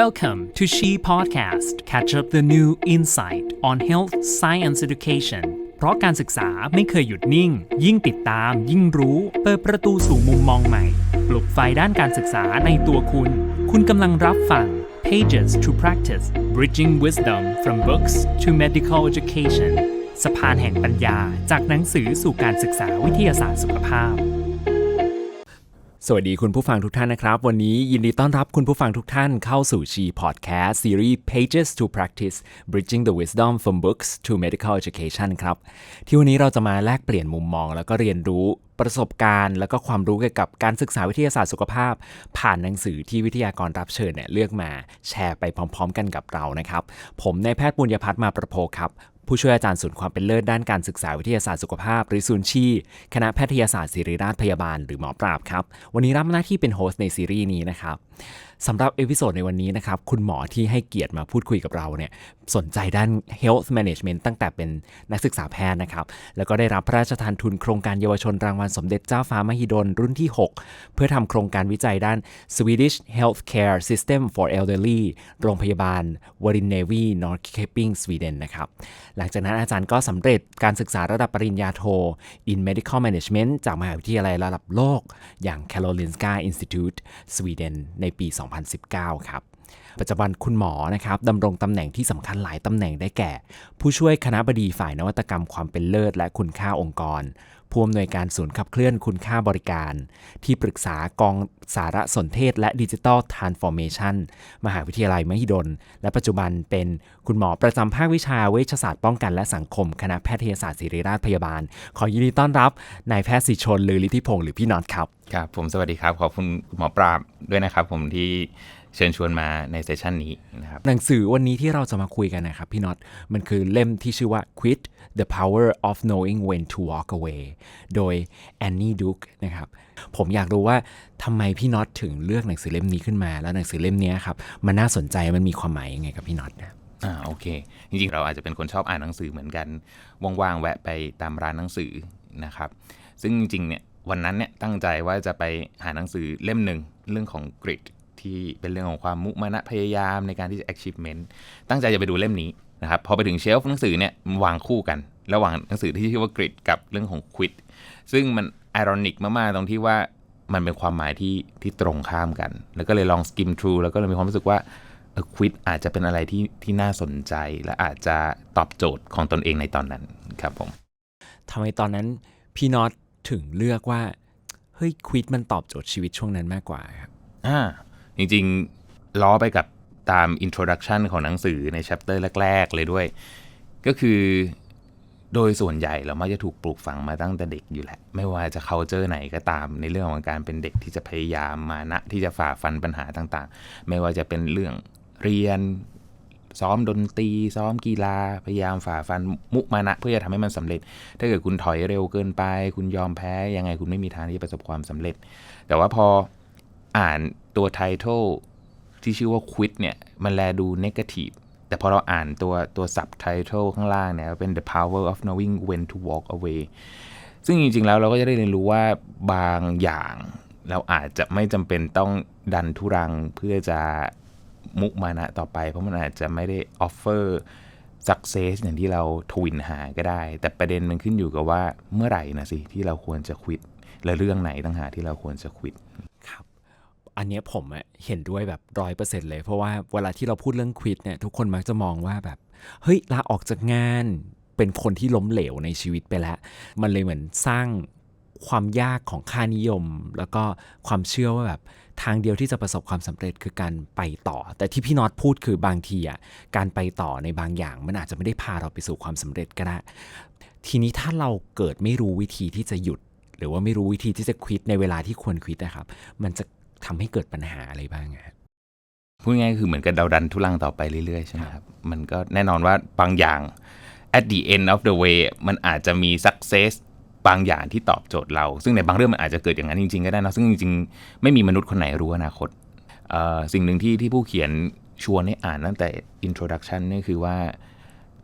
Welcome to She Podcast. Catch up the new insight on health science education. เพราะการศึกษาไม่เคยหยุดนิ่ง ยิ่งติดตาม ยิ่งรู้ เปิดประตูสู่มุมมองใหม่ ปลุกไฟด้านการศึกษาในตัวคุณ คุณกำลังรับฟัง Pages to Practice Bridging Wisdom from Books to Medical Education สะพานแห่งปัญญาจากหนังสือสู่การศึกษาวิทยาศาสตร์สุขภาพ สวัสดีคุณผู้ฟังทุกท่านนะครับ วันนี้ยินดีต้อนรับคุณผู้ฟังทุกท่านเข้าสู่ชีพอดแคสต์ซีรีส์ Pages to Practice Bridging the Wisdom from Books to Medical Education ครับ ที่วันนี้เราจะมาแลกเปลี่ยนมุมมอง แล้วก็เรียนรู้ประสบการณ์ แล้วก็ความรู้เกี่ยวกับการศึกษาวิทยาศาสตร์สุขภาพ ผ่านหนังสือที่วิทยากรรับเชิญเนี่ยเลือกมาแชร์ไปพร้อม ๆ กันกับเรานะครับ ผมนายแพทย์ปุญญพัฒน์มาประโพครับ ผู้ช่วยอาจารย์ศูนย์ความเป็นเลิศด้านการศึกษาวิทยาศาสตร์สุขภาพ หรือศูนย์ชีคณะแพทยศาสตร์ศิริราชพยาบาลหรือหมอปราบครับ วันนี้รับหน้าที่เป็นโฮสต์ในซีรีส์นี้นะครับ สำหรับเอพิโซดในวันนี้นะครับ คุณหมอที่ให้เกียรติมาพูดคุยกับเราเนี่ยสนใจด้าน health management ตั้งแต่เป็นนักศึกษาแพทย์นะครับ แล้วก็ได้รับพระราชทานทุนโครงการเยาวชนรางวัลสมเด็จเจ้าฟ้ามหิดลรุ่นที่ 6 เพื่อทำโครงการวิจัยด้าน Swedish Healthcare System for Elderly โรงพยาบาลวรินเนวีนอร์เคปิงสวีเดนนะครับ หลังจากนั้นอาจารย์ก็สำเร็จการศึกษาระดับปริญญาโท in Medical Management จากมหาวิทยาลัยระดับโลก อย่าง Karolinska Institute สวีเดนในปี2019 ครับ ปัจจุบันคุณหมอนะครับดำรงตำแหน่งที่สำคัญหลายตำแหน่งได้แก่ ผู้ช่วยคณะบดีฝ่ายนวัตกรรมความเป็นเลิศและคุณค่าองค์กร ผู้อำนวยการศูนย์ขับเคลื่อนคุณค่าบริการ ที่ปรึกษากองสารสนเทศและดิจิทัลทรานส์ฟอร์เมชันมหาวิทยาลัยมหิดล และปัจจุบันเป็นคุณหมอประจำภาควิชาเวชศาสตร์ป้องกันและสังคม คณะแพทยศาสตร์ศิริราชพยาบาล ขอยินดีต้อนรับนายแพทย์สิชนลือฤทธิพงศ์หรือพี่น็อตครับ ครับ ผมสวัสดีครับ ขอบคุณหมอปราบด้วยนะครับ ผมที่ เชิญชวนมาในเซสชันนี้นะครับหนังสือวันนี้ที่เราจะมาคุยกันนะครับ พี่น็อตมันคือเล่มที่ชื่อว่า Quit the Power of Knowing When to Walk Away โดย Annie Duke นะครับ ผมอยากรู้ว่าทำไมพี่น็อตถึงเลือกหนังสือเล่มนี้ขึ้นมา แล้วหนังสือเล่มนี้ครับมันน่าสนใจมันมีความหมายยังไงกับพี่น็อตนะอ่าโอเค จริงๆ เราอาจจะเป็นคนชอบอ่านหนังสือเหมือนกันว่างๆแวะไปตามร้านหนังสือนะครับ ซึ่งจริงๆเนี่ยวันนั้นเนี่ยตั้งใจว่าจะไปหาหนังสือเล่มหนึ่งเรื่องของ grit ที่เป็นเรื่องของความมุมานะพยายามในการที่จะ achievement ตั้งใจจะไปดูเล่มนี้นะครับพอไปถึงเชลฟ์หนังสือเนี่ยมันวางคู่กัน ระหว่างหนังสือที่ชื่อว่า grit กับเรื่องของ quit ซึ่งมัน ironic มากๆตรงที่ว่ามันเป็นความหมายที่ที่ตรงข้ามกัน แล้วก็เลยลอง skim through แล้วก็เลยมีความรู้สึกว่าควิดอาจจะเป็นอะไรที่ที่น่าสนใจ และอาจจะตอบโจทย์ของตนเองในตอนนั้นครับผมทำไมตอนนั้นพี่น็อตถึงเลือกว่า เฮ้ยควิดมันตอบโจทย์ชีวิตช่วงนั้นมากกว่าครับอ่า จริงๆล้อไปกับตาม introduction ของหนังสือใน chapter แรก ๆ เลยด้วย ก็คือโดยส่วนใหญ่เรามักจะถูกปลูกฝังมาตั้งแต่เด็กอยู่แหละ ไม่ว่าจะ culture ไหนก็ตาม ในเรื่องของการเป็นเด็กที่จะพยายามมานะที่จะฝ่าฟันปัญหาต่างๆ ไม่ว่าจะเป็นเรื่องเรียน ซ้อมดนตรี ซ้อมกีฬา พยายามฝ่าฟันมุมานะ เพื่อจะทำให้มันสำเร็จ ถ้าเกิดคุณถอยเร็วเกินไป คุณยอมแพ้ยังไงคุณไม่มีทางที่จะประสบความสำเร็จ แต่ว่าพอ อ่านตัวไททอลที่ชื่อว่า quit เนี่ย มันแลดู negative แต่พอเราอ่านตัวตัว subtitle ข้างล่างเนี่ยเป็น the power of knowing when to walk away ซึ่งจริง ๆ แล้วเราก็จะได้เรียนรู้ว่าบางอย่าง เราอาจจะไม่จำเป็นต้องดันทุรังเพื่อจะมุมานะต่อไป เพราะมันอาจจะไม่ได้ offer success อย่างที่เราทวินหาก็ได้ แต่ประเด็นมันขึ้นอยู่กับว่าเมื่อไหร่นะสิ ที่เราควรจะควิดและเรื่องไหนต่างหากที่เราควรจะควิด อันนี้ผมเห็นด้วยแบบร้อยเปอร์เซ็นต์เลย เพราะว่าเวลาที่เราพูดเรื่องควิดเนี่ยทุกคนมักจะมองว่าแบบ เฮ้ยลาออกจากงาน เป็นคนที่ล้มเหลวในชีวิตไปแล้ว มันเลยเหมือนสร้างความยากของค่านิยม แล้วก็ความเชื่อว่าแบบทางเดียวที่จะประสบความสำเร็จคือการไปต่อ แต่ที่พี่น็อตพูดคือบางทีอะการไปต่อในบางอย่าง มันอาจจะไม่ได้พาเราไปสู่ความสำเร็จก็ได้ทีนี้ถ้าเราเกิดไม่รู้วิธีที่จะหยุด หรือว่าไม่รู้วิธีที่จะควิดในเวลาที่ควรควิดนะครับ มันจะ ทำให้เกิดปัญหาอะไรบ้างอะพูดง่ายๆคือเหมือนกับเราดันทุลังต่อไปเรื่อยๆ ใช่ไหมครับ มันก็แน่นอนว่าบางอย่าง at the end of the way มันอาจจะมี success บางอย่างที่ตอบโจทย์เรา ซึ่งในบางเรื่องมันอาจจะเกิดอย่างนั้นจริงๆ ก็ได้นะซึ่งจริงๆ ไม่มีมนุษย์คนไหนรู้อนาคตเอ่อสิ่งหนึ่งที่ที่ผู้เขียนชวนให้อ่านตั้งแต่ introduction นี่คือว่า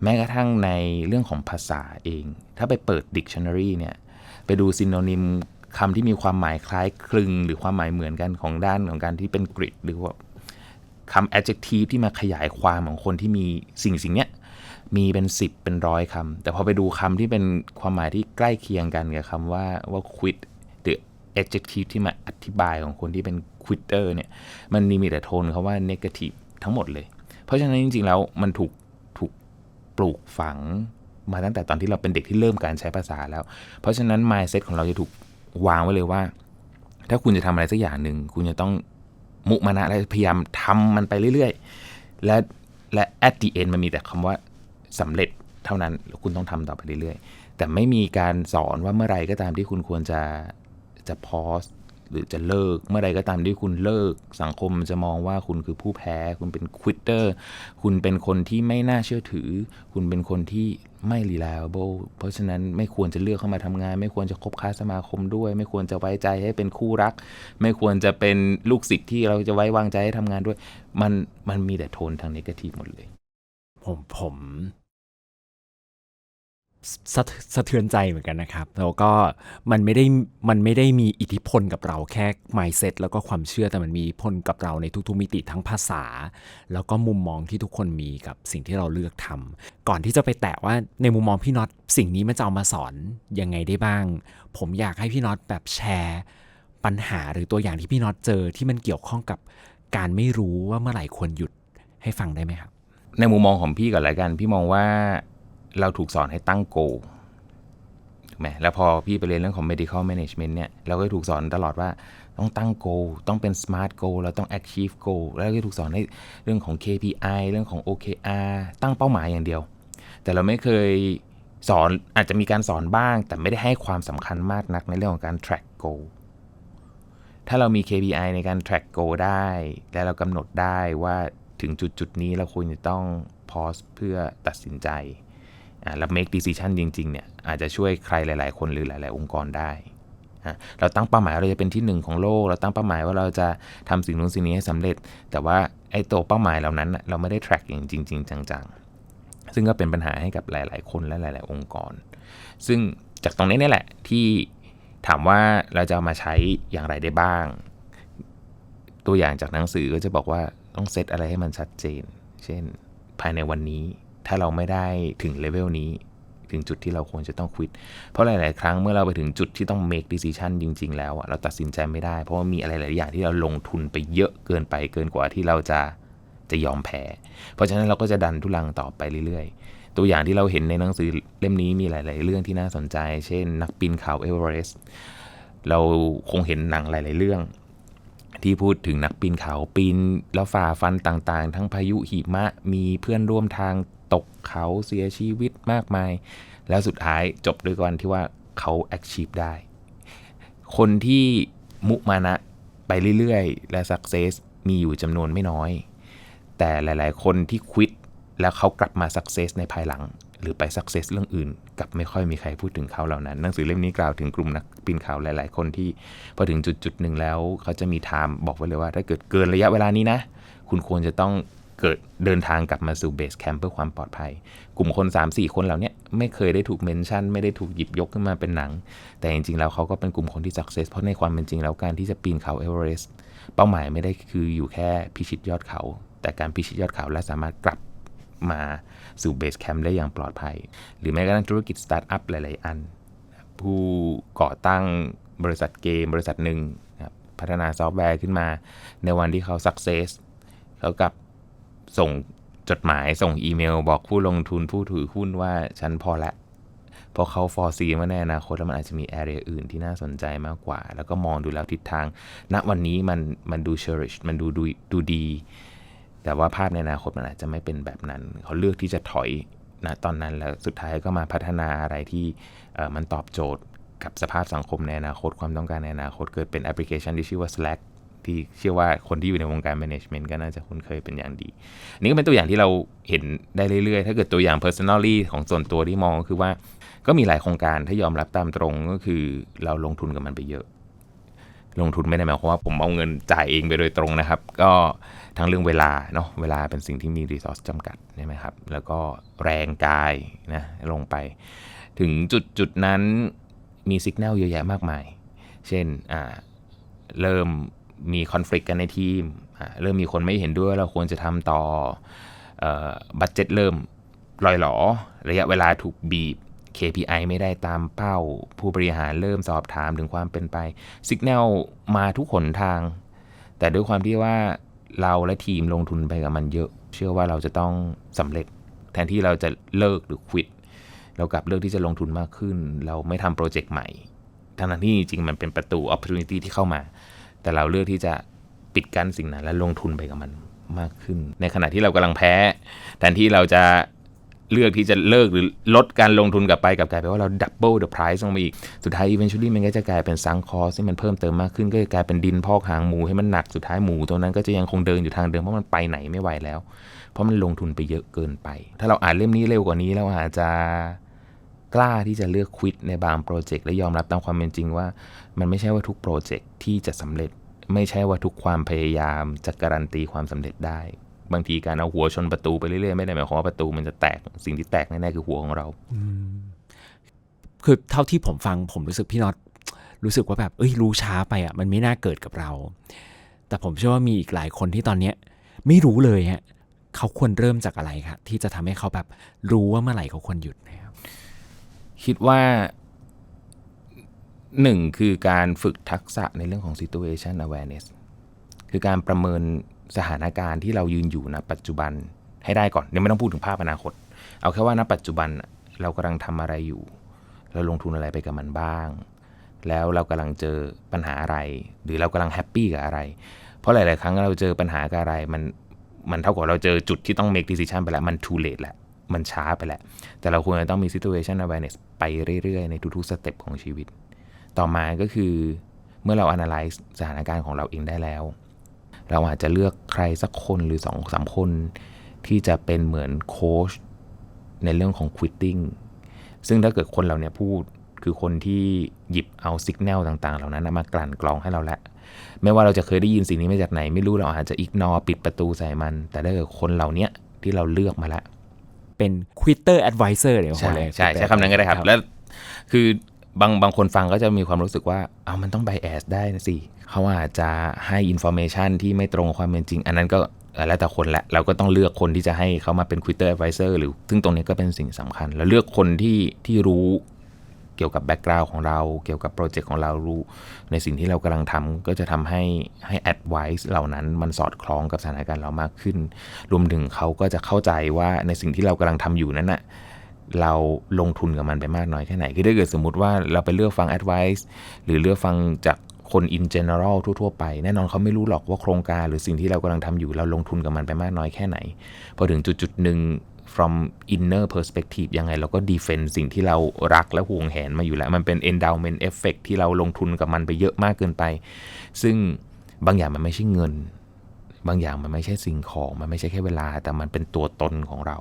แม้กระทั่งในเรื่องของภาษาเอง ถ้าไปเปิด dictionary เนี่ย ไปดูซินโนนิม คำที่มีความหมายคล้ายคลึง หรือความหมายเหมือนกันของด้านของการที่เป็นกริดหรือว่าคำ adjective ที่มาขยายความของคนที่มีสิ่งสิ่งเนี้ยมีเป็น 10 เป็นร้อยคำแต่พอไปดูคำที่เป็นความหมายที่ใกล้เคียงกันกับคำว่าว่า quit หรือ adjective ที่มาอธิบายของคนที่เป็น quitter เนี่ยมันมีแต่โทนคาว่า negative ทั้งหมดเลย เพราะฉะนั้นจริงๆแล้วมันถูกถูกปลูกฝังมาตั้งแต่ตอนที่เราเป็นเด็กที่เริ่มการใช้ภาษาแล้ว เพราะฉะนั้น mindset ของเราจะถูก วางไว้เลยว่า ถ้าคุณจะทำอะไรสักอย่างหนึ่ง คุณจะต้องมุมานะและพยายามทำมันไปเรื่อยๆ และและ at the end มันมีแต่คำว่าสำเร็จเท่านั้นคุณต้องทำต่อไปเรื่อยๆ แต่ไม่มีการสอนว่าเมื่อไรก็ตามที่คุณควรจะจะ pause หรือจะเลิกเมื่อไรก็ตามที่คุณเลิกสังคมจะมองว่าคุณคือผู้แพ้ คุณเป็น quitter คุณเป็นคนที่ไม่น่าเชื่อถือ คุณเป็นคนที่ไม่ reliable เพราะฉะนั้นไม่ควรจะเลือกเข้ามาทำงาน ไม่ควรจะคบค้าสมาคมด้วย ไม่ควรจะไว้ใจให้เป็นคู่รัก ไม่ควรจะเป็นลูกศิษย์ที่เราจะไว้วางใจให้ทำงานด้วย มันมันมีแต่โทนทาง negative หมดเลย ผมผม สะสะเทือนใจเหมือนกันนะครับ แล้วก็มันไม่ได้มันไม่ได้มีอิทธิพลกับเราแค่ mindset แล้วก็ความเชื่อแต่มันมีอิทธิพลกับเราในทุกๆมิติทั้งภาษา แล้วก็มุมมองที่ทุกคนมีกับสิ่งที่เราเลือกทำก่อนที่จะไปแตะว่าในมุมมองพี่น็อตสิ่งนี้มันจะเอามาสอนยังไงได้บ้าง ผมอยากให้พี่น็อตแบบแชร์ปัญหาหรือตัวอย่างที่พี่น็อตเจอที่มันเกี่ยวข้องกับการไม่รู้ว่าเมื่อไหร่ควรหยุดให้ฟังได้ไหมครับ ในมุมมองของพี่ก่อนละกันพี่มองว่า เราถูกสอนให้ตั้งโกถูกไหมแล้วพอพี่ไปเรียนเรื่องของ medical management เนี่ย เราก็ถูกสอนตลอดว่าต้องตั้งโกต้องเป็น smart goal เราต้อง achieve goal แล้วก็ถูกสอนให้เรื่องของ KPI เรื่องของ OKR ตั้งเป้าหมายอย่างเดียว แต่เราไม่เคยสอนอาจจะมีการสอนบ้าง แต่ไม่ได้ให้ความสำคัญมากนักในเรื่องของการ track goal ถ้าเรามี KPI ในการ track goal ได้ และเรากำหนดได้ว่าถึงจุดจุดนี้เราควรจะต้อง pause เพื่อตัดสินใจ แล้ว make decision จริงๆเนี่ยอาจจะช่วยใครหลาย ๆ คนหรือหลาย ๆ องค์กรได้ เราตั้งเป้าหมายเราจะเป็นที่หนึ่งของโลก เราตั้งเป้าหมายว่าเราจะทำสิ่งนู้นสิ่งนี้ให้สำเร็จ แต่ว่าไอ้ตัวเป้าหมายเหล่านั้นเราไม่ได้ track อย่างจริง ๆ จังๆ ซึ่งก็เป็นปัญหาให้กับหลาย ๆ คนและหลาย ๆ องค์กร ซึ่งจากตรงนี้นี่แหละที่ถามว่าเราจะามาใช้อย่างไรได้บ้าง ตัวอย่างจากหนังสือก็จะบอกว่าต้องเซตอะไรให้มันชัดเจน เช่น ภายในวันนี้ ถ้าเราไม่ได้ถึงเลเวลนี้ ถึงจุดที่เราควรจะต้องควิด เพราะหลาย ๆ ครั้งเมื่อเราไปถึงจุดที่ต้อง make decision จริง ๆ แล้วเราตัดสินใจไม่ได้ เพราะว่ามีอะไรหลายอย่างที่เราลงทุนไปเยอะเกินไปเกินกว่าที่เราจะจะยอมแพ้ เพราะฉะนั้นเราก็จะดันทุลังต่อไปเรื่อย ๆ ตัวอย่างที่เราเห็นในหนังสือเล่มนี้มีหลาย ๆ เรื่องที่น่าสนใจ เช่น นักปีนเขาเอเวอเรสต์เราคงเห็นหนังหลาย ๆ เรื่อง ที่พูดถึงนักปีนเขาปีนแล้วฝ่าฟันต่าง ๆ ทั้งพายุหิมะมีเพื่อนร่วมทาง ตกเขาเสียชีวิตมากมาย แล้วสุดท้ายจบด้วยกันที่ว่าเขา achieve ได้ คนที่มุมานะไปเรื่อยๆ และ success มีอยู่จำนวนไม่น้อย แต่หลายๆ คนที่ควิดแล้วเขากลับมา success ในภายหลัง หรือไป success เรื่องอื่น กับไม่ค่อยมีใครพูดถึงเขาเหล่านั้น หนังสือเล่มนี้กล่าวถึงกลุ่มนักปีนเขาหลาย ๆ คนที่พอถึงจุดจุดๆหนึ่งแล้ว เขาจะมีไทม์บอกไว้เลยว่า ถ้าเกิดเกินระยะเวลานี้นะ คุณควรจะต้อง เกิดเดินทางกลับมาสู่เบสแคมป์เพื่อความปลอดภัย กลุ่มคน 3-4 คนเหล่าเนี้ยไม่เคยได้ถูกเมนชั่น ไม่ได้ถูกหยิบยกขึ้นมาเป็นหนัง แต่จริงๆแล้วเขาก็เป็นกลุ่มคนที่ success เพราะในความเป็นจริงแล้วการที่จะปีนเขาเอเวอเรสต์เป้าหมายไม่ได้คืออยู่แค่พิชิตยอดเขา แต่การพิชิตยอดเขาและสามารถกลับมาสู่เบสแคมป์ได้อย่างปลอดภัย หรือแม้กระทั่งธุรกิจสตาร์ทอัพหลาย ๆ อัน ผู้ก่อตั้งบริษัทเกมบริษัทหนึ่งพัฒนาซอฟต์แวร์ขึ้นมา ในวันที่เขาสักเซสเขากับ ส่งจดหมายส่งอีเมล บอกผู้ลงทุนผู้ถือหุ้นว่าฉันพอละเพราะเขาฟอร์ซีว่าในอนาคตแล้วมันอาจจะมีแอเรียอื่นที่น่าสนใจมากกว่า แล้วก็มองดูแล้วทิศทาง ณวันนี้มันมันดูเชอริชมันดูดูดูดี แต่ว่าภาพในอนาคตมันอาจจะไม่เป็นแบบนั้น เขาเลือกที่จะถอยนะตอนนั้นแล้วสุดท้ายก็มาพัฒนาอะไรที่มันตอบโจทย์กับสภาพสังคมในอนาคตความต้องการในอนาคตเกิดเป็นแอปพลิเคชันที่ชื่อว่า Slack ที่เชื่อว่าคนที่อยู่ในวงการ management ก็น่าจะคุ้นเคยเป็นอย่างดี นี่ก็เป็นตัวอย่างที่เราเห็นได้เรื่อยๆ ถ้าเกิดตัวอย่าง personally ของส่วนตัวที่มองก็คือว่า ก็มีหลายโครงการถ้ายอมรับตามตรงก็คือเราลงทุนกับมันไปเยอะ ลงทุนไม่ได้หมายความว่าผมเอาเงินจ่ายเองไปโดยตรงนะครับ ก็ทั้งเรื่องเวลาเนาะเวลาเป็นสิ่งที่มีรีซอสจำกัดใช่ไหมครับแล้วก็แรงกายนะลงไป ถึงจุดจุดนั้นมีสัญญาณเยอะแยะมากมาย เช่นเริ่ม มีคอน FLICT กันในทีม เริ่มมีคนไม่เห็นด้วยเราควรจะทำต่อบัตเจ็ตเริ่มลอยหลอ ระยะเวลาถูกบีบ KPI ไม่ได้ตามเป้า ผู้บริหารเริ่มสอบถามถึงความเป็นไปสัญญาณมาทุกหนทาง แต่ด้วยความที่ว่าเราและทีมลงทุนไปกับมันเยอะ เชื่อว่าเราจะต้องสำเร็จ แทนที่เราจะเลิกหรือควิดเรากลับเลือกที่จะลงทุนมากขึ้น เราไม่ทำโปรเจกต์ใหม่ทั้งๆที่จริงมันเป็นประตู opportunity ที่เข้ามา แต่เราเลือกที่จะปิดกั้นสิ่งนั้น และลงทุนไปกับมันมากขึ้น ในขณะที่เรากำลังแพ้แทนที่เราจะเลือกที่จะเลิกหรือลดการลงทุนกลับไปกับกลายเป็นว่าเรา double the price ลงมาอีก สุดท้าย eventually มันก็จะกลายเป็นซังคอสที่มันเพิ่มเติมมากขึ้น ก็จะกลายเป็นดินพอกหางหมูให้มันหนักสุดท้ายหมูตัวนั้นก็จะยังคงเดินอยู่ทางเดิมเพราะมันไปไหนไม่ไหวแล้ว เพราะมันลงทุนไปเยอะเกินไป ถ้าเราอ่านเล่มนี้เร็วกว่านี้เราอาจจะ กล้าที่จะเลือกควิดในบางโปรเจกต์และยอมรับตามความเป็นจริงว่า มันไม่ใช่ว่าทุกโปรเจกต์ที่จะสำเร็จ ไม่ใช่ว่าทุกความพยายามจะการันตีความสำเร็จได้ บางทีการเอาหัวชนประตูไปเรื่อยๆไม่ได้หมายความว่าประตูมันจะแตกสิ่งที่แตกแน่ๆคือหัวของเราคือเท่าที่ผมฟังผมรู้สึกพี่น็อตรู้สึกว่าแบบเอ้ยรู้ช้าไปอะมันไม่น่าเกิดกับเรา แต่ผมเชื่อว่ามีอีกหลายคนที่ตอนเนี้ยไม่รู้เลยฮะเขาควรเริ่มจากอะไรครับที่จะทำให้เขาแบบรู้ว่าเมื่อไหร่เขาควรหยุดนะครับ คิดว่าหนึ่งคือการฝึกทักษะในเรื่องของ situation awareness คือการประเมินสถานการณ์ที่เรายืนอยู่ณปัจจุบันให้ได้ก่อนยังไม่ต้องพูดถึงภาพอนาคต เอาแค่ว่าณปัจจุบันเรากำลังทำอะไรอยู่ เราลงทุนอะไรไปกับมันบ้าง แล้วเรากำลังเจอปัญหาอะไร หรือเรากำลังแฮปปี้กับอะไร เพราะหลาย ๆ ครั้งเราเจอปัญหากับอะไรมันมันเท่ากับเราเจอจุดที่ต้อง make decision ไปแล้วมัน too late แล้ว มันช้าไปแหล้วแต่เราควรจะต้องมี situation awareness ไปเรื่อยๆ ในทุกๆสเต็ปของชีวิต ต่อมาก็คือเมื่อเรา analyze สถานการณ์ของเราเองได้แล้ว เราอาจจะเลือกใครสักคนหรือสองสามคน ที่จะเป็นเหมือนโค้ชในเรื่องของ quitting ซึ่งถ้าเกิดคนเราเนี่ยพูดคือคนที่หยิบเอาสัญญาณต่าง ๆ เหล่านั้นมากลั่นกรองให้เราล้วไม่ว่าเราจะเคยได้ยินสิ่งนี้มาจากไหน ไม่รู้เราอาจจะอิกนอปิดประตูใส่มัน แต่ถ้าเกิดคนเหล่านี้ที่เราเลือกมาแล้ว เป็น quitter advisor เดี๋ยวใช่เลยใช่ใช้คำนั้นก็ได้ครับ แล้วคือบางบางคนฟังก็จะมีความรู้สึกว่า เอามันต้องไบแอสได้นะสิเขาอาจจะให้อินโฟเมชันที่ไม่ตรงกับความเป็นจริง อันนั้นก็เอ่อแล้วแต่คนแหละ เราก็ต้องเลือกคนที่จะให้เขามาเป็น Twitter Advisor หรือ ซึ่งตรงนี้ก็เป็นสิ่งสำคัญ แล้วเลือกคนที่ที่รู้ เกี่ยวกับแบ็กกราวน์ของเรา เกี่ยวกับโปรเจกต์ของเรารู้ในสิ่งที่เรากำลังทำก็จะทำให้ให้ advice เหล่านั้นมันสอดคล้องกับสถานการณ์เรามากขึ้น รวมถึงเขาก็จะเข้าใจว่าในสิ่งที่เรากำลังทำอยู่นั้นน่ะเราลงทุนกับมันไปมากน้อยแค่ไหน คือถ้าเกิดสมมุติว่าเราไปเลือกฟัง advice หรือเลือกฟังจากคน in general ทั่ว ๆ ไป แน่นอนเขาไม่รู้หรอกว่าโครงการหรือสิ่งที่เรากำลังทำอยู่เราลงทุนกับมันไปมากน้อยแค่ไหน พอถึงจุดๆหนึ่ง from inner perspective ยังไงเราก็ defend สิ่งที่เรารักและห่วงแหนมาอยู่แล้ว มันเป็น endowment effect ที่เราลงทุนกับมันไปเยอะมากเกินไป ซึ่งบางอย่างมันไม่ใช่เงิน บางอย่างมันไม่ใช่สิ่งของ มันไม่ใช่แค่เวลา แต่มันเป็นตัวตนของเรา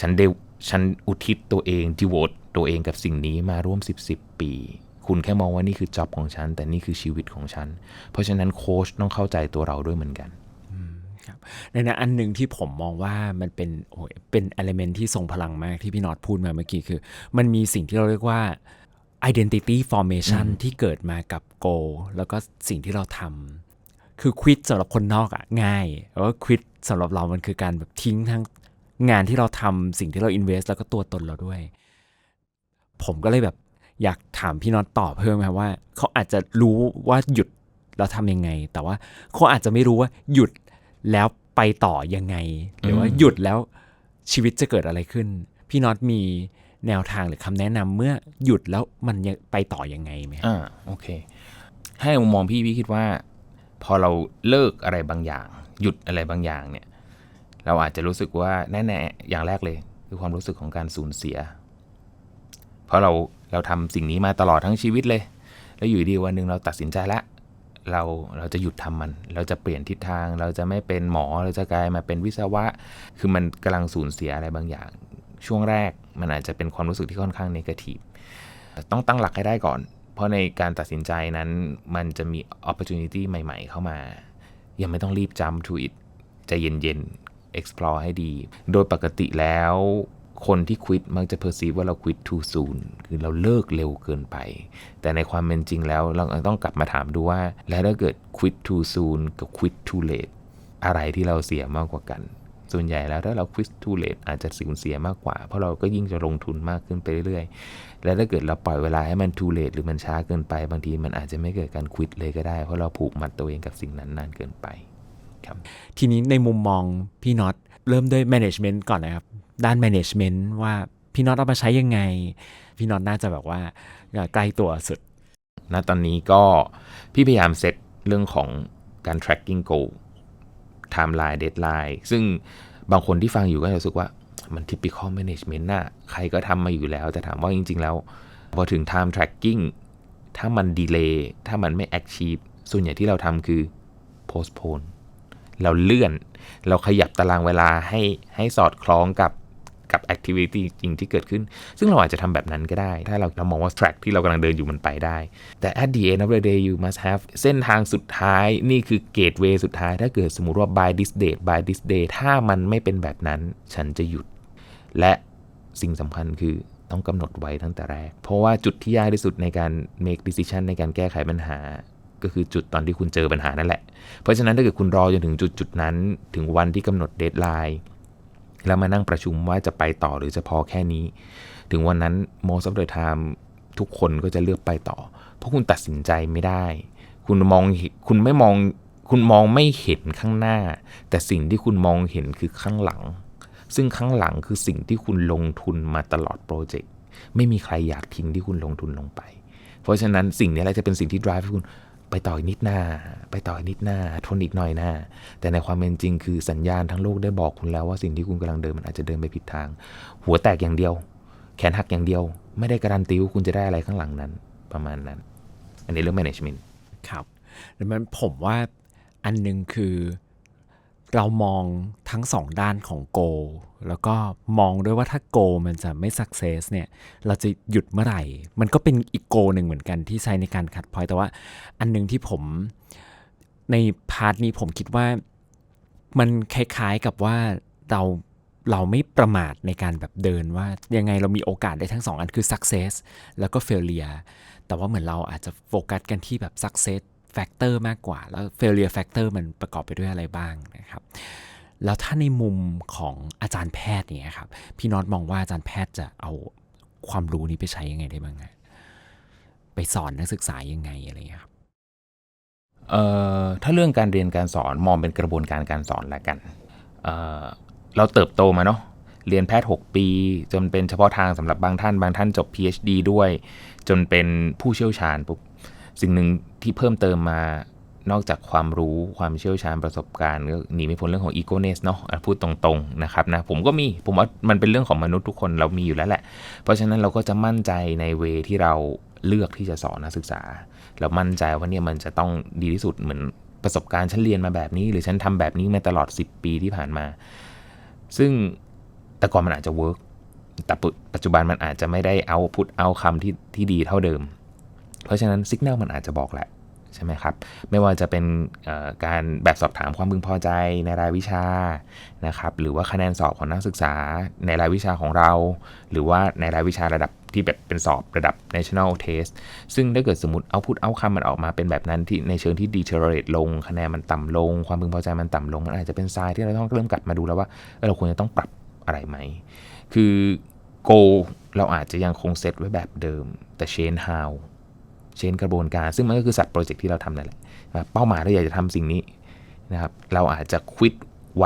ฉันเดฉันอุทิศตัวเองดีโวตตัวเองกับสิ่งนี้มาร่วม 10 10 ปี คุณแค่มองว่านี่คือจ็อบของฉัน แต่นี่คือชีวิตของฉัน เพราะฉะนั้นโค้ชต้องเข้าใจตัวเราด้วยเหมือนกัน ดังนั้นอันหนึ่งที่ผมมองว่ามันเป็นโอ้ยเป็นอ l เลเมนที่ทรงพลังมากที่พี่น็อตพูดมาเมื่อกี้คือ มันมีสิ่งที่เราเรียกว่า identity formation ที่เกิดมากับ goal แล้วก็สิ่งที่เราทำคือควิดสำหรับคนนอกอะง่ายแต่ว่าควิดสำหรับเรามันคือการแบบทิ้งทั้งงานที่เราทำสิ่งที่เรา invest แล้วก็ตัวตนเราด้วย ผมก็เลยแบบอยากถามพี่น็อตต่อเพิ่มครับว่า เขาอาจจะรู้ว่าหยุดแล้วทำยังไง แต่ว่าเขาอาจจะไม่รู้ว่าหยุด แล้วไปต่อยังไง หรือว่าหยุดแล้วชีวิตจะเกิดอะไรขึ้น พี่น็อตมีแนวทางหรือคำแนะนำเมื่อหยุดแล้วมันยังไปต่อยังไงไหมครับอ่าโอเค ให้มุมมองพี่พี่คิดว่า พอเราเลิกอะไรบางอย่าง หยุดอะไรบางอย่างเนี่ย เราอาจจะรู้สึกว่าแน่ๆอย่างแรกเลย คือความรู้สึกของการสูญเสีย เพราะเราเราทำสิ่งนี้มาตลอดทั้งชีวิตเลย แล้วอยู่ดีวันหนึ่งเราตัดสินใจละ เราเราจะหยุดทำมัน เราจะเปลี่ยนทิศทาง เราจะไม่เป็นหมอเราจะกลายมาเป็นวิศวะ คือมันกำลังสูญเสียอะไรบางอย่าง ช่วงแรกมันอาจจะเป็นความรู้สึกที่ค่อนข้างนกาทีฟต้องตั้งหลักให้ได้ก่อน เพราะในการตัดสินใจนั้นมันจะมี opportunity ใหม่ ๆ เข้ามา ยังไม่ต้องรีบ jump to it ใจเย็นๆ explore ให้ดี โดยปกติแล้ว คนที่ quit มักจะ perceive ว่าเรา quit too soon คือเราเลิกเร็วเกินไป แต่ในความเป็นจริงแล้วเราต้องกลับมาถามดูว่า แล้วถ้าเกิด quit too soon กับ quit too late อะไรที่เราเสียมากกว่ากัน ส่วนใหญ่แล้วถ้าเราควิสทูเลตอาจจะสูญเสียมากกว่า เพราะเราก็ยิ่งจะลงทุนมากขึ้นไปเรื่อยๆ และถ้าเกิดเราปล่อยเวลาให้มันทูเลตหรือมันช้าเกินไป บางทีมันอาจจะไม่เกิดการควิดเลยก็ได้ เพราะเราผูกมัดตัวเองกับสิ่งนั้นนานเกินไปครับทีนี้ในมุมมองพี่น็อตเริ่มด้วย management ก่อนนะครับ ด้าน management ว่าพี่น็อตเอามาใช้ยังไง พี่น็อตน่าจะแบบว่าใกล้ตัวสุดณตอนนี้ก็พี่พยายามเซตเรื่องของการ tracking goal timeline deadline ซึ่งบางคนที่ฟังอยู่ก็จะรู้สึกว่ามัน typical management น่ะ ใครก็ทำมาอยู่แล้ว แต่ถามว่าจริง ๆ แล้ว พอถึง time tracking ถ้ามัน delay ถ้ามันไม่ achieve ส่วนใหญ่ที่เราทำคือ postpone เราเลื่อน เราขยับตารางเวลาให้ให้สอดคล้องกับ กับ activity จริงที่เกิดขึ้น ซึ่งเราอาจจะทำแบบนั้นก็ได้ ถ้าเราเรามองว่า track ที่เรากำลังเดินอยู่มันไปได้ แต่ at the end of the day you must have เส้นทางสุดท้ายนี่คือ gateway สุดท้าย ถ้าเกิดสมมติว่า by this date by this day ถ้ามันไม่เป็นแบบนั้น ฉันจะหยุด และสิ่งสำคัญคือต้องกำหนดไว้ตั้งแต่แรก เพราะว่าจุดที่ยากที่สุดในการ make decision ในการแก้ไขปัญหา ก็คือจุดตอนที่คุณเจอปัญหานั่นแหละ เพราะฉะนั้นถ้าเกิดคุณรอจนถึงจุดจุดนั้น ถึงวันที่กำหนดเดทไลน์ แล้วมานั่งประชุมว่าจะไปต่อหรือจะพอแค่นี้ ถึงวันนั้น most of the time ทุกคนก็จะเลือกไปต่อ เพราะคุณตัดสินใจไม่ได้ คุณมองคุณไม่มองคุณมองไม่เห็นข้างหน้า แต่สิ่งที่คุณมองเห็นคือข้างหลัง ซึ่งข้างหลังคือสิ่งที่คุณลงทุนมาตลอดโปรเจกต์ไม่มีใครอยากทิ้งที่คุณลงทุนลงไป เพราะฉะนั้นสิ่งนี้แหละจะเป็นสิ่งที่ drive ให้คุณ ไปต่ออีกนิดหน้า ไปต่ออีกนิดหน้า ทนอีกหน่อยหน้า แต่ในความเป็นจริงคือสัญญาณทั้งโลกได้บอกคุณแล้วว่าสิ่งที่คุณกำลังเดินมันอาจจะเดินไปผิดทาง หัวแตกอย่างเดียว แขนหักอย่างเดียว ไม่ได้การันตีว่าคุณจะได้อะไรข้างหลังนั้น ประมาณนั้น อันนี้เรื่อง management ครับ แล้วมันผมว่าอันหนึงคือ เรามองทั้งสองด้านของโก แล้วก็มองด้วยว่าถ้าโกมันจะไม่ success เนี่ย เราจะหยุดเมื่อไหร่ มันก็เป็นอีกโกหนึ่งเหมือนกันที่ใช้ในการคัดพอยแต่ว่าอันหนึงที่ผมในพาร์ทนี้ผมคิดว่ามันคล้ายๆกับว่าเราเราไม่ประมาทในการแบบเดินว่ายังไงเรามีโอกาสได้ทั้งสองอันคือ success แล้วก็ failure แต่ว่าเหมือนเราอาจจะโฟกัสกันที่แบบ success factor มากกว่า แล้ว failure factor มันประกอบไปด้วยอะไรบ้างนะครับ แล้วถ้าในมุมของอาจารย์แพทย์เนี่ยครับ พี่น็อตมองว่าอาจารย์แพทย์จะเอาความรู้นี้ไปใช้ยังไงได้บ้างอะไปสอนนักศึกษายังไงอะไรอย่างเงี้ยครับเอ่อถ้าเรื่องการเรียนการสอนมองเป็นกระบวนการการสอนแล้วกันเอ่อเราเติบโตมาเนาะเรียนแพทย์ 6 ปี จนเป็นเฉพาะทางสำหรับบางท่านบางท่านจบ PhD ด้วย จนเป็นผู้เชี่ยวชาญปุ๊บ สิ่งหนึ่งที่เพิ่มเติมมานอกจากความรู้ความเชี่ยวชาญประสบการณ์ก็หนีไม่พ้นเรื่องของ ego ness เนาะพูดตรงๆนะครับนะผมก็มีผมว่ามันเป็นเรื่องของมนุษย์ทุกคนเรามีอยู่แล้วแหละ เพราะฉะนั้นเราก็จะมั่นใจในเวที่เราเลือกที่จะสอนนักศึกษา เรามั่นใจว่าเนี่ยมันจะต้องดีที่สุดเหมือนประสบการณ์ฉันเรียนมาแบบนี้ หรือฉันทำแบบนี้มาตลอด 10 ปีที่ผ่านมา ซึ่งแต่ก่อนมันอาจจะเวิร์กแต่ปุปัจจุบันมันอาจจะไม่ได้เอาพุทเอาคำที่ที่ดีเท่าเดิม เพราะฉะนั้นสัญญาณมันอาจจะบอกแหละใช่ไหมครับ ไม่ว่าจะเป็นการแบบสอบถามความพึงพอใจในรายวิชานะครับ หรือว่าคะแนนสอบของนักศึกษาในรายวิชาของเรา หรือว่าในรายวิชาระดับที่แบบเป็นสอบระดับ national test ซึ่งถ้าเกิดสมมติเอาพุทเอาคำมันออกมาเป็นแบบนั้นที่ในเชิงที่ deteriorate ลง คะแนนมันต่ำลง ความพึงพอใจมันต่ำลง มันอาจจะเป็นทรายที่เราต้องเริ่มกลับมาดูแล้วว่าเออเราควรจะต้องปรับอะไรไหม คือ goal เราอาจจะยังคงเซตไว้แบบเดิม แต่ change how เชนกระบวนการ ซึ่งมันก็คือสัตว์โปรเจกต์ที่เราทำนั่นแหละเป้าหมายเราอยากจะทำสิ่งนี้นะครับเราอาจจะ quit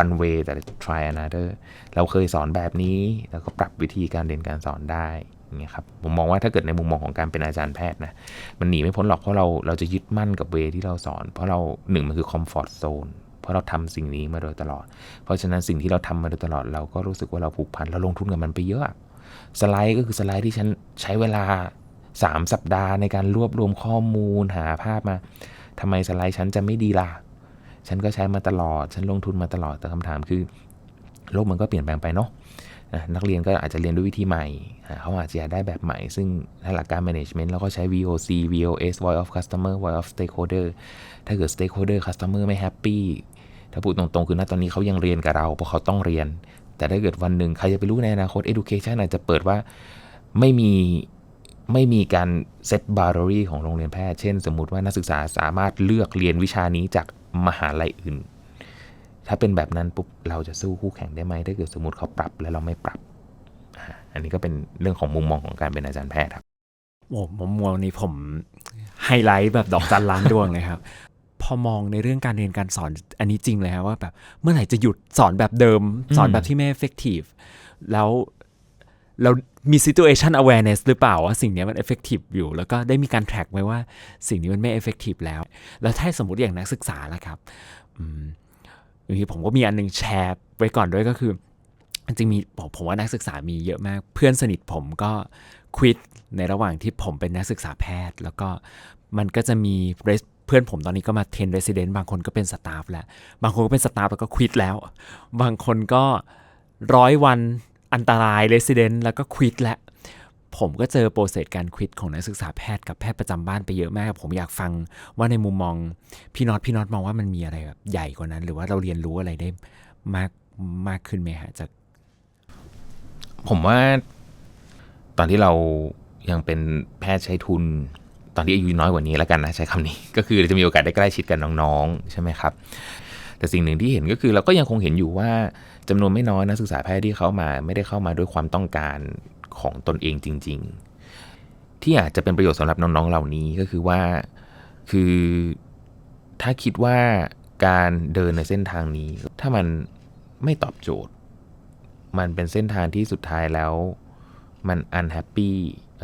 one way แต่ try another เราเคยสอนแบบนี้ แล้วก็ปรับวิธีการเรียนการสอนได้เงี้ยครับผมมองว่าถ้าเกิดในมุมมองของการเป็นอาจารย์แพทย์นะมันหนีไม่พ้นหรอกเพราะเราเราจะยึดมั่นกับเวที่เราสอน เพราะเราหนึ่งมันคือ comfort zone เพราะเราทำสิ่งนี้มาโดยตลอด เพราะฉะนั้นสิ่งที่เราทำมาโดยตลอดเราก็รู้สึกว่าเราผูกพันเราลงทุนกับมันไปเยอะ สไลด์ก็คือสไลด์ที่ฉันใช้เวลา 3 สัปดาห์ในการรวบรวมข้อมูลหาภาพมาทำไมสไลด์ฉันจะไม่ดีล่ะ ฉันก็ใช้มาตลอด ฉันลงทุนมาตลอดแต่คำถามคือ โลกมันก็เปลี่ยนแปลงไปเนาะนักเรียนก็อาจจะเรียนด้วยวิธีใหม่ เขาอาจจะอยากได้แบบใหม่ ซึ่งถ้าหลักการ management เราก็ใช้ VOC VOS Voice of Customer Voice of Stakeholder ถ้าเกิด Stakeholder Customer ไม่แฮปปี้ ถ้าพูดตรงๆ คือณตอนนี้เขายังเรียนกับเรา เพราะเขาต้องเรียน แต่ถ้าเกิดวันหนึ่งใครจะไปรู้ในอนาคต education อาจจะเปิดว่าไม่มี ไม่มีการเซตบาร์ r รีของโรงเรียนแพทย์ เช่น สมมุติว่านักศึกษาสามารถเลือกเรียนวิชานี้จากมหาลัยอื่น ถ้าเป็นแบบนั้นปุ๊บเราจะสู้คู่แข่งได้ไหมถ้าเกิดสมมติเขาปรับแล้วเราไม่ปรับ อันนี้ก็เป็นเรื่องของมุมมองของการเป็นอาจารย์แพทย์ครับโอ้ผมมองนี้ผมไฮไลท์แบบดอกจันล้านดวงเลยครับ พอมองในเรื่องการเรียนการสอนอันนี้จริงเลยครับว่าแบบเมื่อไหร่จะหยุดสอนแบบเดิม สอนแบบที่ไม่ effective แล้ว เรามี situation awareness หรือเปล่าว่าสิ่งนี้มัน effective อยู่ แล้วก็ได้มีการ track ไว้ว่าสิ่งนี้มันไม่ effective แล้ว แล้วถ้าสมมติอย่างนักศึกษาล่ะครับอย่างนี้ผมก็มีอันหนึงแชร์ไว้ก่อนด้วยก็คือจริงๆมีผมว่านักศึกษามีเยอะมาก เพื่อนสนิทผมก็ควิดในระหว่างที่ผมเป็นนักศึกษาแพทย์ แล้วก็มันก็จะมีเพื่อนผมตอนนี้ก็มาเทนเรสซิเดนต์บางคนก็เป็นสตาฟแล้ว บางคนก็เป็นสตาฟแล้วก็ควิดแล้ว บางคนก็ร้อยวัน อันตรายเรสซิเดนต์แล้วก็ควิดแล้วผมก็เจอโปรเซสการควิดของนักศึกษาแพทย์กับแพทย์ประจำบ้านไปเยอะมาก ผมอยากฟังว่าในมุมมองพี่น็อตพี่น็อตมองว่ามันมีอะไรแบบใหญ่กว่านั้น หรือว่าเราเรียนรู้อะไรได้มากมากขึ้นไหมฮะจาก ผมว่า ตอนที่เรายังเป็นแพทย์ใช้ทุน ตอนที่อายุน้อยกว่านี้แล้วกันนะใช้คำนี้ ก็คือจะมีโอกาสได้ใกล้ชิดกับน้องๆใช่ไหมครับ แต่สิ่งหนึ่งที่เห็นก็คือเราก็ยังคงเห็นอยู่ว่า จำนวนไม่น้อยนักศึกษาแพทย์ที่เข้ามาไม่ได้เข้ามาด้วยความต้องการของตนเองจริง ๆ ที่อาจจะเป็นประโยชน์สำหรับน้องๆเหล่านี้ก็คือว่าคือถ้าคิดว่าการเดินในเส้นทางนี้ ถ้ามันไม่ตอบโจทย์ มันเป็นเส้นทางที่สุดท้ายแล้วมันอันแฮปปี้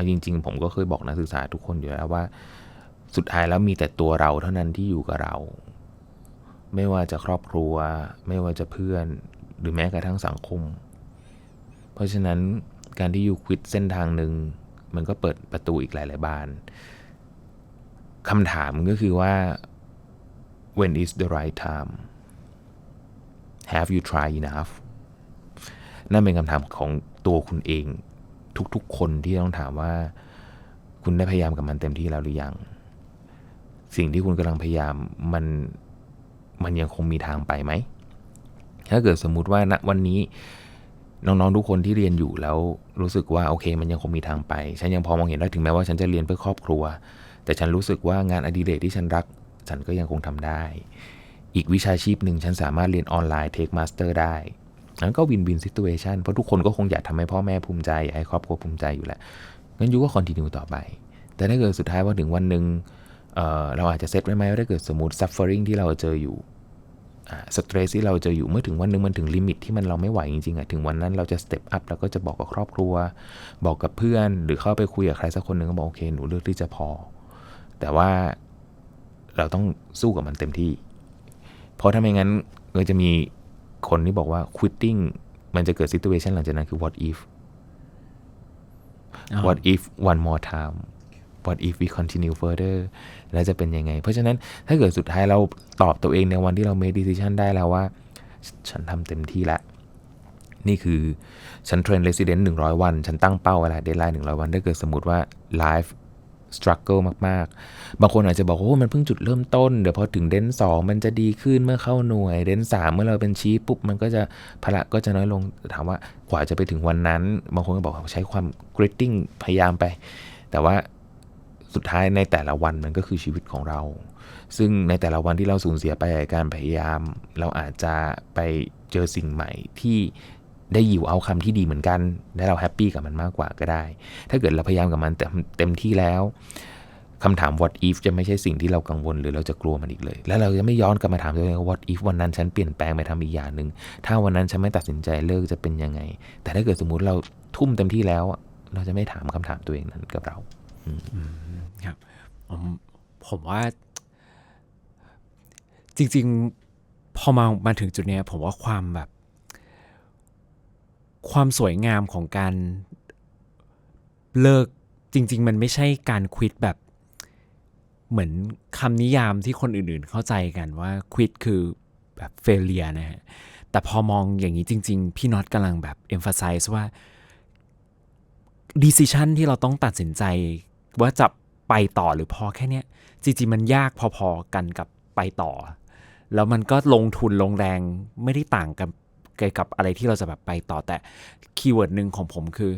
จริง ๆ ผมก็เคยบอกนักศึกษาทุกคนอยู่แล้วว่า สุดท้ายแล้วมีแต่ตัวเราเท่านั้นที่อยู่กับเรา ไม่ว่าจะครอบครัว ไม่ว่าจะเพื่อน หรือแม้กระทั่งสังคม เพราะฉะนั้นการที่อยู่ควิดเส้นทางหนึ่งมันก็เปิดประตูอีกหลาย ๆ บานคำถามก็คือว่า when is the right time have you tried enough นั่นเป็นคำถามของตัวคุณเอง ทุกๆ คนที่ต้องถามว่า คุณได้พยายามกับมันเต็มที่แล้วหรือยัง สิ่งที่คุณกำลังพยายามมันมันยังคงมีทางไปไหม ถ้าเกิดสมมุติว่าณวันนี้น้องๆทุกคนที่เรียนอยู่แล้วรู้สึกว่าโอเค มันยังคงมีทางไป ฉันยังพอมองเห็นได้ถึงแม้ว่าฉันจะเรียนเพื่อครอบครัว แต่ฉันรู้สึกว่างานอดิเรกที่ฉันรัก ฉันก็ยังคงทำได้ อีกวิชาชีพหนึ่งฉันสามารถเรียนออนไลน์เทคมาสเตอร์ได้นั้นก็วินวินซิ t u เ t ชันเพราะทุกคนก็คงอยากทำให้พ่อแม่ภูมิใจอยากให้ครอบครัวภูมิใจอยู่แหละงั้นยูก็คอนติเนียต่อไป แต่ถ้าเกิดสุดท้ายว่าถึงวันหนึ่งเเราอาจจะเซตไว้ไหมว่าถ้าเกิดสมมติ suffering ที่เราเจออยู่ สเตรสที่เราเจออยู่เมื่อถึงวันหนึ่งมันถึงลิมิตที่มันเราไม่ไหวจริงๆอะถึงวันนั้นเราจะสเต็ปอัพแล้วก็จะบอกกับครอบครัว บอกกับเพื่อน หรือเข้าไปคุยกับใครสักคนหนึ่งก็บอกโอเคหนูเลือกที่จะพอ แต่ว่าเราต้องสู้กับมันเต็มที่ เพราะถ้าไม่งั้นก็จะมีคนที่บอกว่า quitting มันจะเกิด situation หลังจากนั้นคือ what if what if one more time what if we continue further แล้วจะเป็นยังไง เพราะฉะนั้นถ้าเกิดสุดท้ายเราตอบตัวเองในวันที่เรา make decision ได้แล้วว่า ฉันทำเต็มที่แล้วนี่คือ ฉันเทรน resident 100วัน ฉันตั้งเป้าเวลาเด d ไลน์100วันถ้าเกิดสมมติว่า life struggle มาก ๆ บางคนอาจจะบอกว่าโอ้มันเพิ่งจุดเริ่มต้น เดี๋ยวพอถึงเดนสองมันจะดีขึ้นเมื่อเข้าหน่วย เดนสามเมื่อเราเป็นชีฟปุ๊บ มันก็จะพละก็จะน้อยลง ถามว่ากว่าจะไปถึงวันนั้น บางคนก็บอกว่าใช้ความ gritting พยายามไป แต่ว่า สุดท้ายในแต่ละวันมันก็คือชีวิตของเรา ซึ่งในแต่ละวันที่เราสูญเสียไปกับการพยายาม เราอาจจะไปเจอสิ่งใหม่ที่ได้ยิวเอาคำที่ดีเหมือนกัน และเราแฮปปี้กับมันมากกว่าก็ได้ ถ้าเกิดเราพยายามกับมันเต็มเต็มที่แล้วคำถาม what if จะไม่ใช่สิ่งที่เรากังวลหรือเราจะกลัวมันอีกเลย แล้วเราจะไม่ย้อนกลับมาถามตัวเองว่า what if วันนั้นฉันเปลี่ยนแปลงไปทำอีกอย่างหนึ่ง ถ้าวันนั้นฉันไม่ตัดสินใจเลิกจะเป็นยังไง แต่ถ้าเกิดสมมุติเราทุ่มเต็มที่แล้ว เราจะไม่ถามคำถามตัวเองนั้นกับเรา ครับผมผมว่า จริง ๆ พอมามาถึงจุดเนี้ย ผมว่าความแบบ ความสวยงามของการเลิกจริง ๆ มันไม่ใช่การควิดแบบ เหมือนคำนิยามที่คนอื่น ๆ เข้าใจกันว่าควิดคือแบบเฟลเลียนะฮะ แต่พอมองอย่างนี้จริง ๆ พี่น็อตกำลังแบบ emphasize ว่า decision ที่เราต้องตัดสินใจว่าจะ ไปต่อหรือพอแค่เนี้ยจริงๆมันยากพอๆกันกับไปต่อ แล้วมันก็ลงทุนลงแรงไม่ได้ต่างกันเกี่ยวกับอะไรที่เราจะแบบไปต่อแต่คีย์เวิร์ดหนึ่งของผมคือ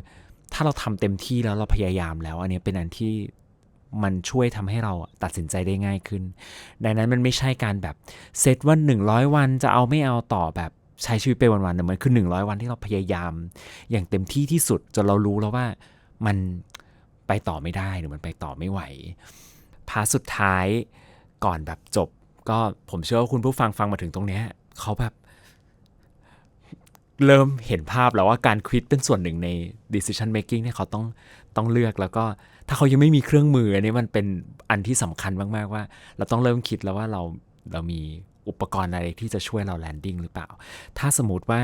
ถ้าเราทำเต็มที่แล้วเราพยายามแล้ว อันนี้เป็นอันที่มันช่วยทำให้เราตัดสินใจได้ง่ายขึ้น ดังนั้นมันไม่ใช่การแบบเซตว่า 100 วันจะเอาไม่เอาต่อแบบใช้ชีวิตไปวันๆนะมันคือ 100 วันที่เราพยายาม อย่างเต็มที่ที่สุดจนเรารู้แล้วว่ามัน ไปต่อไม่ได้หรือมันไปต่อไม่ไหวพาสุดท้ายก่อนแบบจบ ก็ผมเชื่อว่าคุณผู้ฟังฟังมาถึงตรงเนี้ยเขาแบบเริ่มเห็นภาพแล้วว่าการควิดเป็นส่วนหนึ่งใน decision making ที่เขาต้องต้องเลือกแล้วก็ถ้าเขายังไม่มีเครื่องมืออันนี้มันเป็นอันที่สำคัญมาก ๆ ว่า เราต้องเริ่มคิดแล้วว่าเราเรามีอุปกรณ์อะไรที่จะช่วยเราแลนดิ้งหรือเปล่า ถ้าสมมติว่า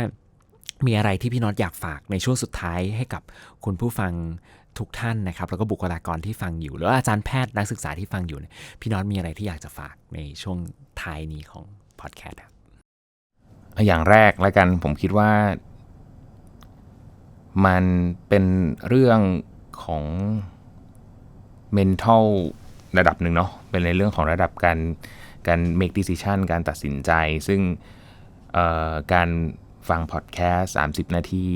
มีอะไรที่พี่น็อตอยากฝากในช่วงสุดท้ายให้กับคุณผู้ฟัง ทุกท่านนะครับ แล้วก็บุคลากรที่ฟังอยู่ หรือว่าอาจารย์แพทย์นักศึกษาที่ฟังอยู่เนี่ยพี่น็อตมีอะไรที่อยากจะฝากในช่วงท้ายนี้ของพอดแคสต์ครับอย่างแรกแล้วกันผมคิดว่า มันเป็นเรื่องของ mental ระดับหนึ่งเนาะเป็นในเรื่องของระดับการการ make decision การตัดสินใจ ซึ่งการฟังพอดแคสต์30 นาที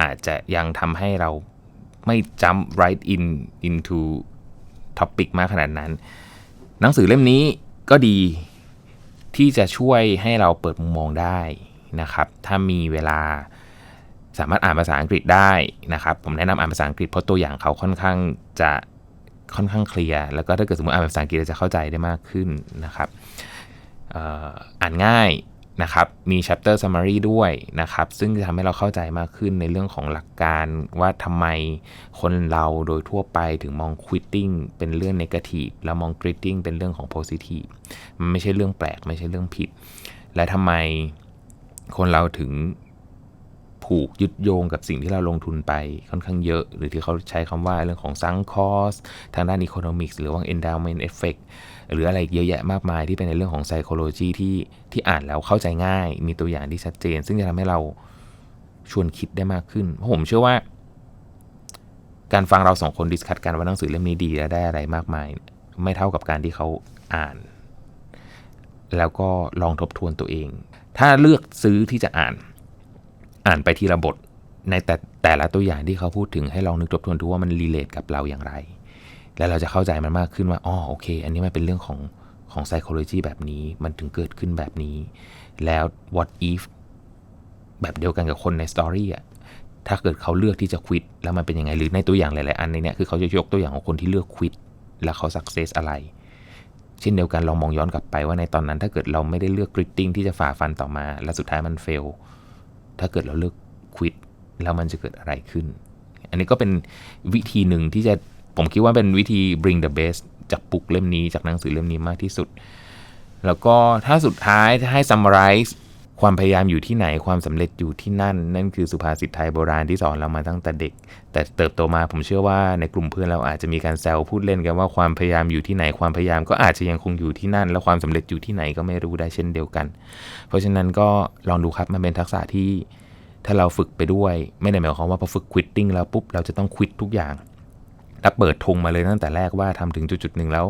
อาจจะยังทำให้เรา ไม่ jump right in into topic มากขนาดนั้น หนังสือเล่มนี้ก็ดีที่จะช่วยให้เราเปิดมุมมองได้นะครับ ถ้ามีเวลาสามารถอ่านภาษาอังกฤษได้นะครับ ผมแนะนำอ่านภาษาอังกฤษเพราะตัวอย่างเขาค่อนข้างจะค่อนข้างเคลียร์แล้วก็ถ้าเกิดสมมติอ่านภาษาอังกฤษเราจะเข้าใจได้มากขึ้นนะครับอ่านง่าย นะครับมี chapter summary ด้วยนะครับ ซึ่งจะทำให้เราเข้าใจมากขึ้นในเรื่องของหลักการว่าทำไมคนเราโดยทั่วไปถึงมอง quitting เป็นเรื่อง negative แล้วมอง quitting เป็นเรื่องของ positive มันไม่ใช่เรื่องแปลก ไม่ใช่เรื่องผิด และทำไมคนเราถึงผูกยึดโยงกับสิ่งที่เราลงทุนไปค่อนข้างเยอะ หรือที่เขาใช้คำว่าเรื่องของ sunk cost ทางด้าน economics หรือว่า endowment effect หรืออะไรเยอะแยะมากมายที่เป็นในเรื่องของ psychology ที่ที่อ่านแล้วเข้าใจง่าย มีตัวอย่างที่ชัดเจน ซึ่งจะทำให้เราชวนคิดได้มากขึ้น เพราะผมเชื่อว่า การฟังเราสองคนดิสคัตกันว่าหนังสือเล่มนี้ดีและได้อะไรมากมาย ไม่เท่ากับการที่เขาอ่าน แล้วก็ลองทบทวนตัวเอง ถ้าเลือกซื้อที่จะอ่าน อ่านไปทีละบทในแต่แต่ละตัวอย่างที่เขาพูดถึงให้ลองนึกทบทวนดูว่ามันรีเลทกับเราอย่างไร แล้วเราจะเข้าใจมันมากขึ้นว่าอ๋อโอเค อันนี้มันเป็นเรื่องของของ psychology แบบนี้มันถึงเกิดขึ้นแบบนี้ แล้ว what if แบบเดียวกันกับคนในสตอรี่อะถ้าเกิดเขาเลือกที่จะควิดแล้วมันเป็นยังไงหรือในตัวอย่างหลาย ๆ อันในเนี้ยคือเขาจะยกตัวอย่างของคนที่เลือกควิดแล้วเขาสักเซสอะไร เช่นเดียวกันลองมองย้อนกลับไปว่าในตอนนั้น ถ้าเกิดเราไม่ได้เลือกกริตติ้งที่จะฝ่าฟันต่อมา และสุดท้ายมันเฟลถ้าเกิดเราเลือกควิดแล้วมันจะเกิดอะไรขึ้น อันนี้ก็เป็นวิธีหนึ่งที่จะ ผมคิดว่าเป็นวิธี bring the best จากปุกเล่มนี้จากหนังสือเล่มนี้มากที่สุด แล้วก็ถ้าสุดท้ายให้ summarize ความพยายามอยู่ที่ไหนความสำเร็จอยู่ที่นั่น นั่นคือสุภาษิตไทยโบราณที่สอนเรามาตั้งแต่เด็ก แต่เติบโตมาผมเชื่อว่าในกลุ่มเพื่อนเราอาจจะมีการแซวพูดเล่นกันว่าความพยายามอยู่ที่ไหน ความพยายามก็อาจจะยังคงอยู่ที่นั่น และความสำเร็จอยู่ที่ไหนก็ไม่รู้ได้เช่นเดียวกัน เพราะฉะนั้นก็ลองดูครับมันเป็นทักษะที่ถ้าเราฝึกไปด้วย ไม่ได้หมายความว่าพอฝึก quitting แล้วปุ๊บเราจะต้อง quit ทุกอย่าง แล้วเปิดธงมาเลยตั้งแต่แรกว่าทำถึงจุดๆหนึ่งแล้ว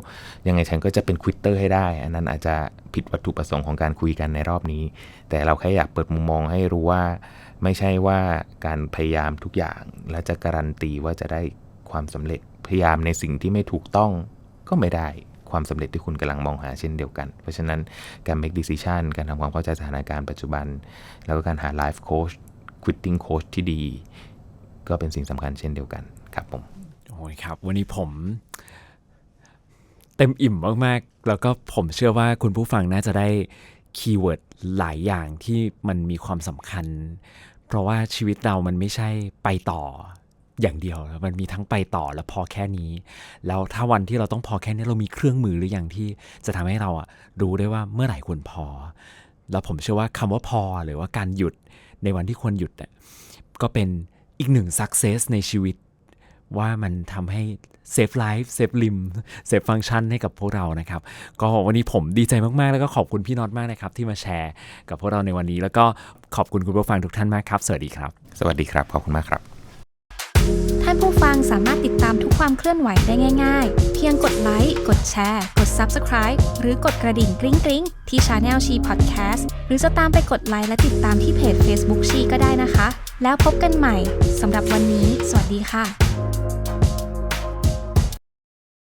ยังไงฉันก็จะเป็นควิตเตอร์ให้ได้ อันนั้นอาจจะผิดวัตถุประสงค์ของการคุยกันในรอบนี้ แต่เราแค่อยากเปิดมุมมองให้รู้ว่า ไม่ใช่ว่าการพยายามทุกอย่างและจะการันตีว่าจะได้ความสำเร็จพยายามในสิ่งที่ไม่ถูกต้องก็ไม่ได้ความสำเร็จที่คุณกำลังมองหาเช่นเดียวกัน เพราะฉะนั้นการ make decision การทำความเข้าใจสถานการณ์ปัจจุบัน แล้วก็การหา life coach quitting coach ที่ดี ก็เป็นสิ่งสำคัญเช่นเดียวกันครับผม ยครับ วันนี้ผมเต็มอิ่มมากๆ แล้วก็ผมเชื่อว่าคุณผู้ฟังน่าจะได้คีย์เวิร์ดหลายอย่างที่มันมีความสำคัญ เพราะว่าชีวิตเรามันไม่ใช่ไปต่ออย่างเดียว มันมีทั้งไปต่อและพอแค่นี้ แล้วถ้าวันที่เราต้องพอแค่นี้เรามีเครื่องมือหรืออย่างที่จะทำให้เราอะรู้ได้ว่าเมื่อไหร่ควรพอ แล้วผมเชื่อว่าคำว่าพอหรือว่าการหยุดในวันที่ควรหยุดก็เป็นอีกหนึ่ง success ในชีวิต ว่ามันทำให้เซฟไลฟ์เซฟลิมเซฟฟังก์ชันให้กับพวกเรานะครับ ก็วันนี้ผมดีใจมาก ๆ แล้วก็ขอบคุณพี่น็อตมากนะครับ ที่มาแชร์กับพวกเราในวันนี้ แล้วก็ขอบคุณคุณผู้ฟังทุกท่านมากครับ สวัสดีครับ สวัสดีครับ ขอบคุณมากครับ ท่านผู้ฟังสามารถติดตามทุกความเคลื่อนไหวได้ง่าย ๆ เพียงกดไลค์ กดแชร์ กด Subscribe หรือกดกระดิ่งกริ๊งกริ๊งที่ Channel ชี Podcast หรือจะตามไปกดไลค์และติดตามที่เพจ Facebook ชีก็ได้นะคะ แล้วพบกันใหม่สำหรับวันนี้ สวัสดีค่ะ